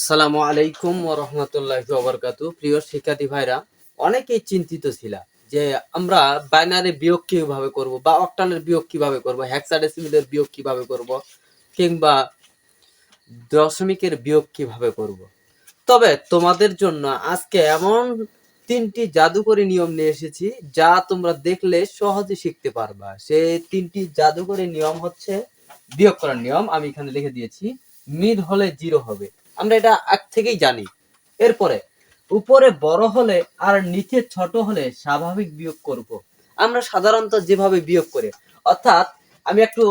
আসসালামু আলাইকুম ও রহমতুল্লাহ ওবরকাতু প্রিয় শিক্ষার্থী ভাইরা, অনেকেই চিন্তিত ছিল যে আমরা বাইনারি বিয়োগ কীভাবে করব বা অক্টালের বিয়োগ কীভাবে করব হেক্সাডেসিমিলের বিয়োগ কীভাবে করব কিংবা দশমিকের বিয়োগ কীভাবে করব। তবে তোমাদের জন্য আজকে এমন তিনটি জাদুকরী নিয়ম নিয়ে এসেছি যা তোমরা দেখলে সহজে শিখতে পারবা। সেই তিনটি জাদুকরী নিয়ম হচ্ছে বিয়োগ করার নিয়ম, আমি এখানে লিখে দিয়েছি মিল হলে জিরো হবে। আমরা এটা আগ থেকেই জানি। এরপরে, উপরে বড় হলে আর নিচে ছোট হলে স্বাভাবিক বিয়োগ করব। আমরা সাধারণত যেভাবে বিয়োগ করি, অর্থাৎ আমি একটু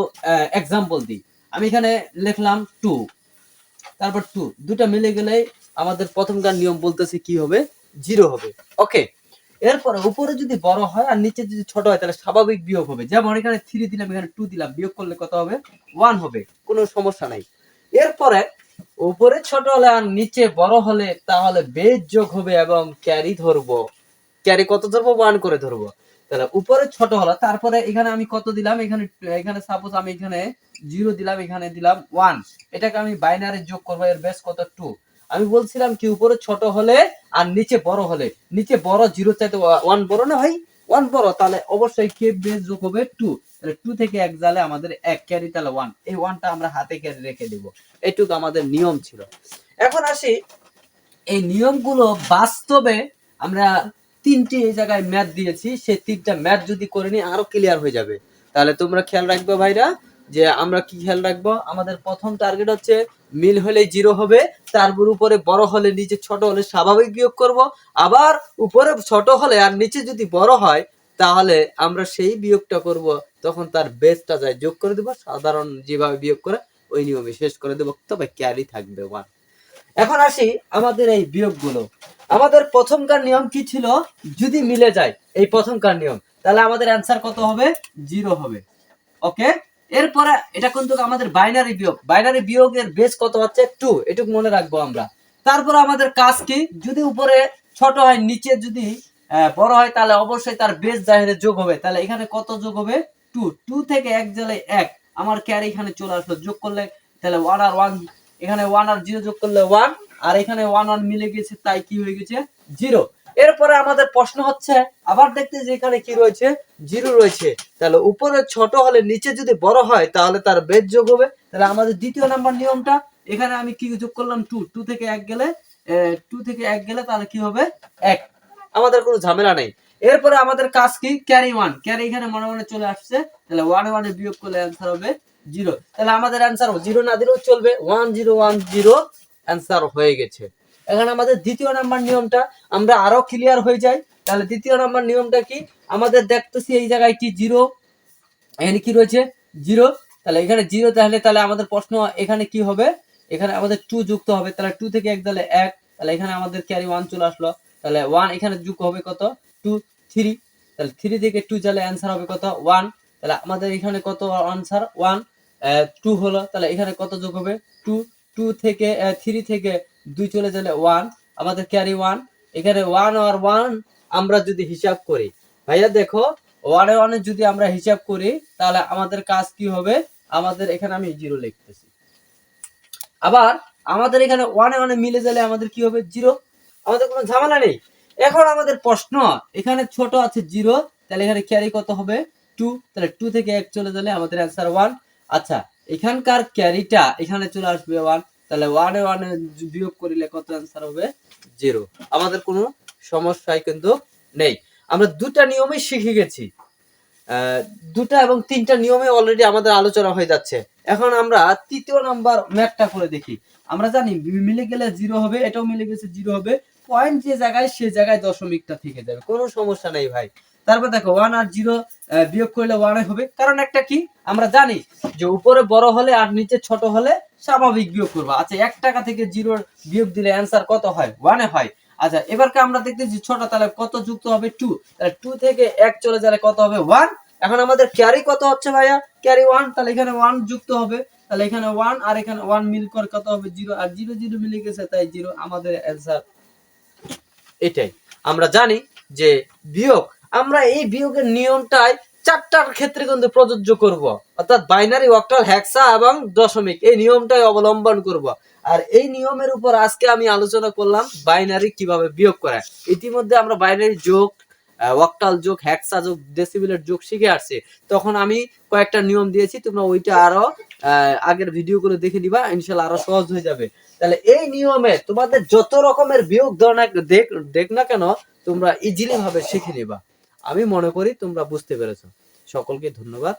এক্সাম্পল দিই। আমি এখানে লিখলাম টু তারপর টু দুটা মিলে গেলে আমাদের প্রথমকার নিয়ম বলতেছে কি হবে? জিরো হবে। ওকে এরপরে উপরে যদি বড় হয় আর নিচে যদি ছোট হয়, তাহলে স্বাভাবিক বিয়োগ হবে। যেমন এখানে থ্রি দিলাম, এখানে টু দিলাম, বিয়োগ করলে কত হবে? ওয়ান হবে, কোনো সমস্যা নাই। এরপরে উপরে ছোট হলে আর নিচে বড় হলে তাহলে বেজ যোগ হবে এবং ক্যারি ধরবো। ক্যারি কত ধরবো? ওয়ান করে ধরবো। তাহলে উপরে ছোট হলো, তারপরে এখানে আমি কত দিলাম? এখানে এখানে সাপোজ আমি এখানে জিরো দিলাম, এখানে দিলাম ওয়ান এটাকে আমি বাইনারে যোগ করব, এর বেস কত? টু আমি বলছিলাম কি, উপরে ছোট হলে আর নিচে বড় হলে। নিচে বড় জিরো চাইতে ওয়ান বড় না ভাই? ওয়ান বড় তাহলে অবশ্যই কে বেস যোগ হবে টু তাহলে টু থেকে এক জালে আমাদের এক ক্যারি তাহলে ওয়ান এই ওয়ানটা আমরা হাতে ক্যারি রেখে দিব। এইটুকু আমাদের নিয়ম ছিল। এখন আসি, এই নিয়মগুলো বাস্তবে আমরা তিনটি এই জায়গায় ম্যাথ দিয়েছি। সেই তিনটা ম্যাথ যদি করে নিই, আরও ক্লিয়ার হয়ে যাবে। তাহলে তোমরা খেয়াল রাখবে ভাইরা যে আমরা কি খেয়াল রাখব? আমাদের প্রথম টার্গেট হচ্ছে মিল হলে জিরো হবে তারপর উপরে বড় হলে নিচে ছোট হলে স্বাভাবিক বিয়োগ করব। আবার উপরে ছোট হলে আর নিচে যদি বড় হয়, তাহলে আমরা সেই বিয়োগটা করব, তখন তার বেসটা যায় যোগ করে দেবো, সাধারণ যেভাবে বিয়োগ করে ওই নিয়মে শেষ করে দেবো, তবে ক্যারি থাকবে ওয়ান এখন আসি আমাদের এই বিয়োগগুলো। আমাদের প্রথমকার নিয়ম কি ছিল? যদি মিলে যায়, এই প্রথমকার নিয়ম, তাহলে আমাদের অ্যান্সার কত হবে? জিরো হবে। ওকে এরপরে এটা কিন্তু আমাদের বাইনারি বিয়োগ। বাইনারি বিয়োগের বেস কত হচ্ছে টু এটুকু মনে রাখব আমরা। তারপরে আমাদের কাজ কি? যদি উপরে ছোট হয়, নিচে যদি বড় হয়, তাহলে অবশ্যই তার বেস জাহেরে যোগ হবে। তাহলে এখানে কত যোগ হবে? টু টু থেকে এক জেলায় এক। আমার ক্যারি এখানে চলে আসলো। যোগ করলে তাহলে ওয়ান আর ওয়ান এখানে ওয়ান আর জিরো যোগ করলে ওয়ান আর এখানে ওয়ান ওয়ান মিলে গেছে, তাই কি হয়ে গেছে? জিরো এরপরে আমাদের প্রশ্ন হচ্ছে, আবার দেখতে যে এখানে কি রয়েছে? জিরো রয়েছে। তাহলে উপরে ছোট হলে নিচে যদি বড় হয়, তাহলে তার বেদ যোগ হবে। তাহলে আমাদের দ্বিতীয় নাম্বার নিয়মটা, এখানে আমি কি যোগ করলাম? টু টু থেকে এক গেলে টু থেকে এক গেলে তাহলে কি হবে? এক। আমাদের কোনো ঝামেলা নেই। এরপরে আমাদের কাজ কি? ক্যারি ওয়ান ক্যারি এখানে মনে মনে চলে আসছে। তাহলে ওয়ান ওয়ানে বিয়োগ করলে অ্যান্সার হবে জিরো তাহলে আমাদের অ্যান্সার জিরো না দিলেও চলবে। One zero one zero answer হয়ে গেছে। এখানে আমাদের দ্বিতীয় নাম্বার নিয়মটা, আমরা আরও ক্লিয়ার হয়ে যাই। তাহলে দ্বিতীয় নাম্বার নিয়মটা কি? আমাদের দেখতেছি এই জায়গায় কি জিরো এখানে কি রয়েছে? জিরো তাহলে এখানে জিরো তাহলে তাহলে আমাদের প্রশ্ন এখানে কি হবে? এখানে আমাদের টু যুক্ত হবে, তাহলে টু থেকে এক তাহলে এক, তাহলে এখানে আমাদের ক্যারি ওয়ান চলে আসলো। তাহলে ওয়ান এখানে যুক্ত হবে কত? টু থ্রি তাহলে থ্রি থেকে টু তাহলে অ্যান্সার হবে কত? ওয়ান তাহলে আমাদের এখানে কত আনসার ওয়ান টু হলো, তাহলে এখানে কত যোগ হবে? টু টু থেকে থ্রি থেকে দুই চলে গেলে ওয়ান আমাদের ক্যারি ওয়ান এখানে ওয়ান আর ওয়ান আমরা যদি হিসাব করি। ভাইয়া দেখো ওয়ানে ওয়ানে যদি আমরা হিসাব করি, তাহলে আমাদের কাজ কি হবে? আমাদের এখানে আমি জিরো লিখতেছি। আবার আমাদের এখানে ওয়ানে ওয়ানে মিলে গেলে আমাদের কি হবে? জিরো আমাদের কোনো ঝামেলা নেই। এখন আমাদের প্রশ্ন, এখানে ছোট আছে জিরো তাহলে এখানে ক্যারি কত হবে? টু তাহলে টু থেকে এক চলে গেলে আমাদের অ্যান্সার ওয়ান আচ্ছা এখানকার ক্যারিটা এখানে চলে আসবে ওয়ান তাহলে ওয়ানে ওয়ানে বিয়োগ করিলে কত অ্যান্সার হবে? জিরো আমাদের কোনো সমস্যাই কিন্তু নেই। আমরা দুটা নিয়মই শিখে গেছি। দুটা এবং তিনটা নিয়মে অলরেডি আমাদের আলোচনা হয়ে যাচ্ছে। এখন আমরা তৃতীয় নাম্বার ম্যাথটা করে দেখি। আমরা জানি মিলে গেলে জিরো হবে, এটাও মিলে গেছে জিরো হবে। পয়েন্ট যে জায়গায়, সে জায়গায় দশমিকটা থেকে যাবে। কোনো সমস্যা নেই ভাই। তারপর দেখো ওয়ান আর জিরো বিয়োগ করলে ওয়ানে হবে। কারণ একটা কি? আমরা জানি যে উপরে বড় হলে আর নিচে ছোট হলে স্বাভাবিক বিয়োগ করব। আচ্ছা এক টাকা থেকে জিরো বিয়োগ দিলে অ্যান্সার কত হয়? ওয়ানে হয়। আচ্ছা এবারকে আমরা দেখতেছি ছোট, তাহলে কত যুক্ত হবে? টু তাহলে টু থেকে এক চলে গেলে কত হবে? ওয়ান এখন আমাদের ক্যারি কত হচ্ছে ভাইয়া? ক্যারি ওয়ান তাহলে এখানে ওয়ান যুক্ত হবে। তাহলে এখানে ওয়ান আর এখানে ওয়ান মিল কর কত হবে? জিরো আর জিরো জিরো মিলে গেছে, তাই জিরো আমাদের অ্যান্সার এটাই। আমরা জানি যে বিয়োগ আমরা এই বিয়োগের নিয়মটাই চারটার ক্ষেত্রে কিন্তু প্রযোজ্য করব। অর্থাৎ বাইনারি অক্টাল হ্যাক্সা এবং দশমিক, এই নিয়মটাই অবলম্বন করব। আর এই নিয়মের উপর আজকে আমি আলোচনা করলাম বাইনারি কীভাবে বিয়োগ করা। ইতিমধ্যে আমরা বাইনারি যোগ ওয়াক্টাল যোগ হ্যাক্সা যোগ ডেসিবেলের যোগ শিখে আসছে। তখন আমি কয়েকটা নিয়ম দিয়েছি, তোমরা ওইটা আরও আগের ভিডিওগুলো দেখে নিবা, ইনশাল্লাহ আরও সহজ হয়ে যাবে। তাহলে এই নিয়মে তোমাদের যত রকমের বিয়োগ দেখ দেখ না কেন, তোমরা ইজিলি ভাবে শিখে নিবা। আমি মনে করি তোমরা বুঝতে পেরেছ। সকলকে ধন্যবাদ।